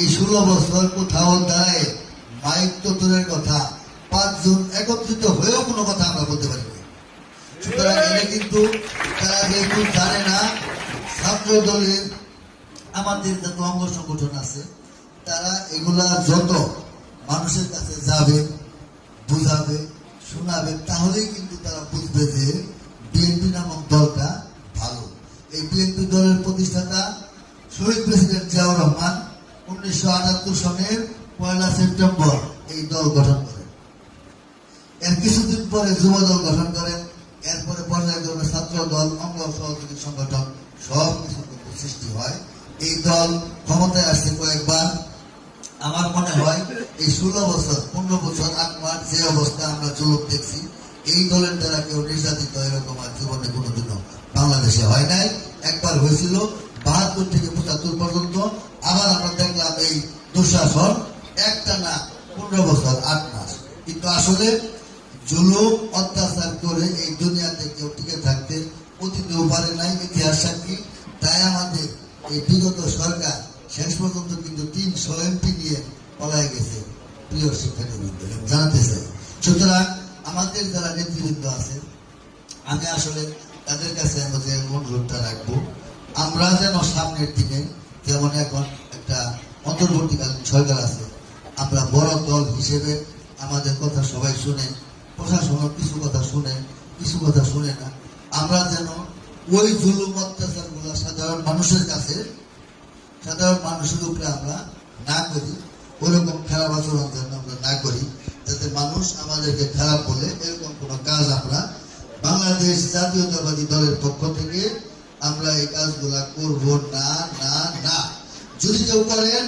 এই ষোলো বছর কোথাও দাঁড়ায় মাইক তো দূরের কথা, পাঁচজন একত্রিত হয়েও কোনো কথা আমরা বলতে পারি সুতরাং কিন্তু, তারা যেহেতু জানে না ছাত্র দলের আমাদের যত অঙ্গ সংগঠন আছে, তারা এগুলা যত মানুষের কাছে যাবে, বুঝাবে, শোনাবে, তাহলেই কিন্তু তারা বুঝবে যে বিএনপি নামক দলটা ভালো। এই বিএনপি দলের প্রতিষ্ঠাতা শহীদ প্রেসিডেন্ট জিয়াউর রহমান উনিশশো পয়লা সেপ্টেম্বর এই দল গঠন করেন এর কিছুদিন পরে যুব দল গঠন করেন এরপরে পর্যায়ক্রমে ছাত্র দল, অঙ্গ সহযোগী সংগঠন সব কিছু সৃষ্টি হয়। এই দল ক্ষমতায় আসছে কয়েকবার। আমার মনে হয় এই ষোলো বছর, পনেরো বছর, আট মাস যে অবস্থা আমরা চলক দেখছি, এই দলের দ্বারা কেউ নির্যাতিত এরকম আর জীবনে কোনোদিনও বাংলাদেশে হয় নাই। একবার হয়েছিল বাহাত্তর থেকে পঁচাত্তর পর্যন্ত। আবার আমরা দেখলাম এই দুঃশাসন একটা না পনেরো বছর, আট মাস। কিন্তু আসলে জুলুম, অত্যাচার করে এই দুনিয়াতে কেউ টিকে থাকতে অতীতেও পারে নাই, ইতিহাস সাক্ষী। তাই আমাদের এই বিগত সরকার শেষ পর্যন্ত কিন্তু তিনশো এমপি নিয়ে পলায় গেছে। প্রিয় শিক্ষার্থীবৃন্দ জানাতে চাই, সুতরাং আমাদের যারা নেতৃবৃন্দ আছে আমি আসলে তাদের কাছে আমাদের অনুরোধটা রাখব। আমরা যেন সামনের দিনে যেমন এখন একটা অন্তর্বর্তীকালীন সরকার আছে, আমরা বড় দল হিসেবে আমাদের কথা সবাই শুনে প্রশাসনও কিছু কথা শুনে, কিছু কথা শুনে না, আমরা যেন ওই জুলুম অত্যাচারগুলা সাধারণ মানুষের কাছে, সাধারণ মানুষের উপরে আমরা না করি, ওরকম খারাপ আচরণ যেন আমরা না করি, যাতে মানুষ আমাদেরকে খারাপ বলে এরকম কোনো কাজ আমরা বাংলাদেশ জাতীয়তাবাদী দলের পক্ষ থেকে আমরা এই কাজগুলা করব না না না। যদি কেউ করেন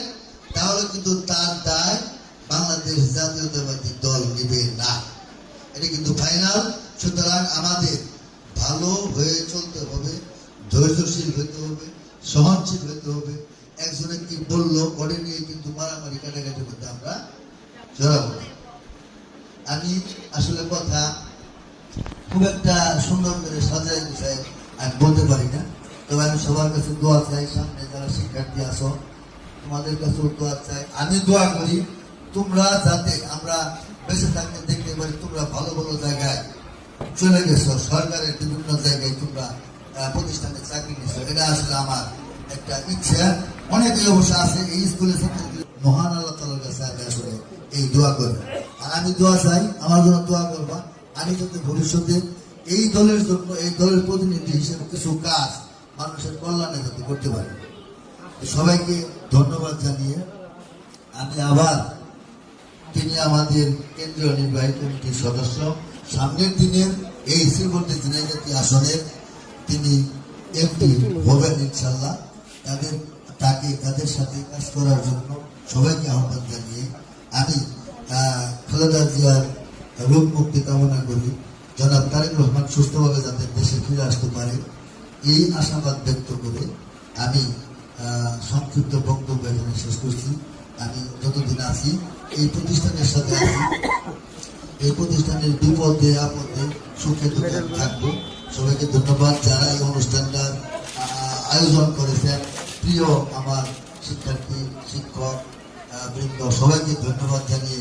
তাহলে কিন্তু তার দায় বাংলাদেশ জাতীয়তাবাদী দল নেবে না। এটা কিন্তু ফাইনাল। সুতরাং আমাদের ভালো হয়ে চলতে হবে, ধৈর্যশীল হতে হবে, সহনশীল হতে হবে। একজনে কি বলল ওটা নিয়ে কিন্তু মারামারি, কাটাকাটির মধ্যে আমরা জড়াবো আমি আসলে কথা খুব একটা সুন্দর করে সাজাই গুছাই আমি বলতে পারি না। তবে আমি সবার কাছে দোয়া চাই, সামনে যারা শিক্ষার্থী আসো তোমাদের কাছেও দোয়া চাই। আমি দোয়া করি, তোমরা যাতে আমরা বেঁচে থাকতে দেখতে পারি, তোমরা ভালো ভালো জায়গায় চলে গেছো, সরকারের বিভিন্ন জায়গায় তোমরা প্রতিষ্ঠানে চাকরি নিয়েছো। এটা আসলে আমার একটা ইচ্ছা। অনেকে অবশ্য আছে, এই স্কুলে মহান আল্লাহ তালার কাছে আসলে এই দোয়া করি। আর আমি দোয়া চাই, আমার জন্য দোয়া করবা। আমি যাতে ভবিষ্যতে এই দলের জন্য, এই দলের প্রতিনিধি হিসেবে কিছু কাজ মানুষের কল্যাণে যাতে করতে পারে। সবাইকে ধন্যবাদ জানিয়ে আমি আবার তিনি আমাদের কেন্দ্রীয় নির্বাহী কমিটির সদস্য। সামনের দিনের এই শ্রীমন্তী ঝিনাইগাতি আসনের তিনি এমপি হবেন ইনশাল্লাহ। তাদের, তাকে, তাদের সাথে কাজ করার জন্য সবাইকে আহ্বান জানিয়ে আমি খালেদা জিয়ার রোগ মুক্তি কামনা করি। জনাব তারেক রহমান সুস্থভাবে যাতে দেশে ফিরে আসতে পারে, এই আশাবাদ ব্যক্ত করে আমি সংক্ষিপ্ত বক্তব্য এখানে শেষ করছি। আমি যতদিন আছি, এই প্রতিষ্ঠানের সাথে আছি। এই প্রতিষ্ঠানের বিপদে, আপদে সুখে দুঃখে থাকব। সবাইকে ধন্যবাদ। যারা এই অনুষ্ঠানটার আয়োজন করেছেন, প্রিয় আমার শিক্ষার্থী, শিক্ষক বৃন্দ, সবাইকে ধন্যবাদ জানিয়ে